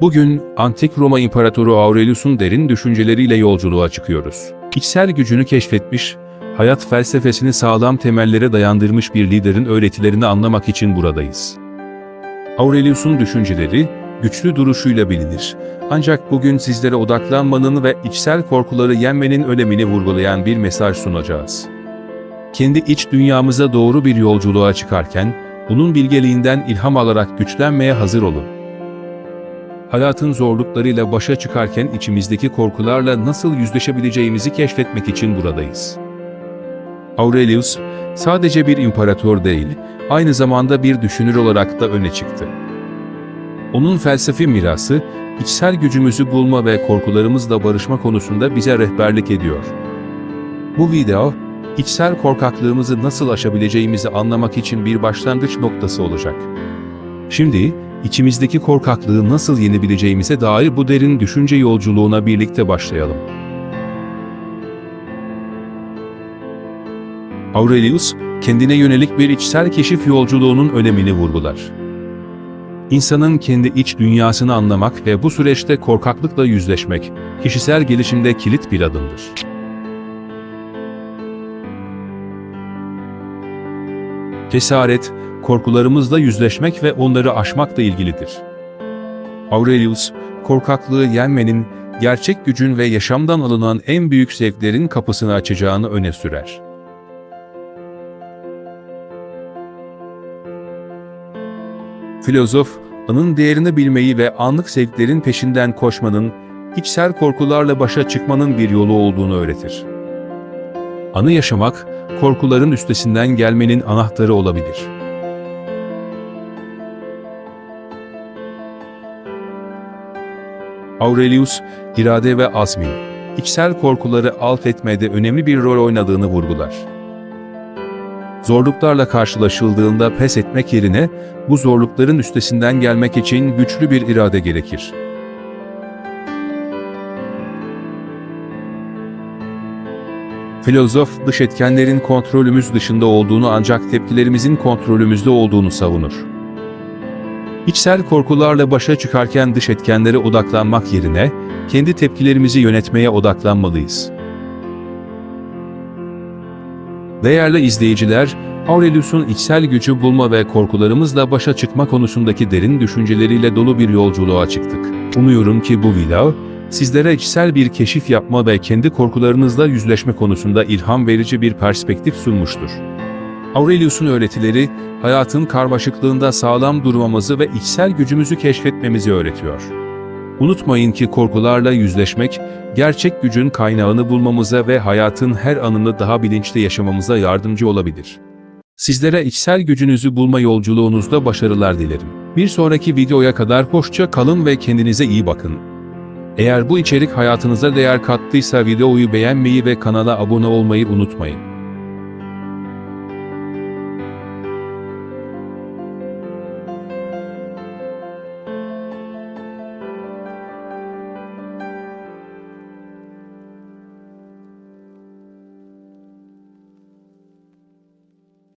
Bugün Antik Roma İmparatoru Aurelius'un derin düşünceleriyle yolculuğa çıkıyoruz. İçsel gücünü keşfetmiş, hayat felsefesini sağlam temellere dayandırmış bir liderin öğretilerini anlamak için buradayız. Aurelius'un düşünceleri, güçlü duruşuyla bilinir. Ancak bugün sizlere odaklanmanın ve içsel korkuları yenmenin önemini vurgulayan bir mesaj sunacağız. Kendi iç dünyamıza doğru bir yolculuğa çıkarken, onun bilgeliğinden ilham alarak güçlenmeye hazır olun. Hayatın zorluklarıyla başa çıkarken içimizdeki korkularla nasıl yüzleşebileceğimizi keşfetmek için buradayız. Aurelius, sadece bir imparator değil, aynı zamanda bir düşünür olarak da öne çıktı. Onun felsefi mirası, içsel gücümüzü bulma ve korkularımızla barışma konusunda bize rehberlik ediyor. Bu video, içsel korkaklığımızı nasıl aşabileceğimizi anlamak için bir başlangıç noktası olacak. Şimdi, içimizdeki korkaklığı nasıl yenebileceğimize dair bu derin düşünce yolculuğuna birlikte başlayalım. Aurelius, kendine yönelik bir içsel keşif yolculuğunun önemini vurgular. İnsanın kendi iç dünyasını anlamak ve bu süreçte korkaklıkla yüzleşmek, kişisel gelişimde kilit bir adımdır. Cesaret, korkularımızla yüzleşmek ve onları aşmakla ilgilidir. Aurelius, korkaklığı yenmenin, gerçek gücün ve yaşamdan alınan en büyük zevklerin kapısını açacağını öne sürer. Filozof, anın değerini bilmeyi ve anlık zevklerin peşinden koşmanın, içsel korkularla başa çıkmanın bir yolu olduğunu öğretir. Anı yaşamak, korkuların üstesinden gelmenin anahtarı olabilir. Aurelius, irade ve azmin, içsel korkuları alt etmede önemli bir rol oynadığını vurgular. Zorluklarla karşılaşıldığında pes etmek yerine, bu zorlukların üstesinden gelmek için güçlü bir irade gerekir. Filozof, dış etkenlerin kontrolümüz dışında olduğunu ancak tepkilerimizin kontrolümüzde olduğunu savunur. İçsel korkularla başa çıkarken dış etkenlere odaklanmak yerine, kendi tepkilerimizi yönetmeye odaklanmalıyız. Değerli izleyiciler, Aurelius'un içsel gücü bulma ve korkularımızla başa çıkma konusundaki derin düşünceleriyle dolu bir yolculuğa çıktık. Umuyorum ki bu video, sizlere içsel bir keşif yapma ve kendi korkularınızla yüzleşme konusunda ilham verici bir perspektif sunmuştur. Aurelius'un öğretileri, hayatın karmaşıklığında sağlam durmamızı ve içsel gücümüzü keşfetmemizi öğretiyor. Unutmayın ki korkularla yüzleşmek, gerçek gücün kaynağını bulmamıza ve hayatın her anını daha bilinçli yaşamamıza yardımcı olabilir. Sizlere içsel gücünüzü bulma yolculuğunuzda başarılar dilerim. Bir sonraki videoya kadar hoşça kalın ve kendinize iyi bakın. Eğer bu içerik hayatınıza değer kattıysa videoyu beğenmeyi ve kanala abone olmayı unutmayın.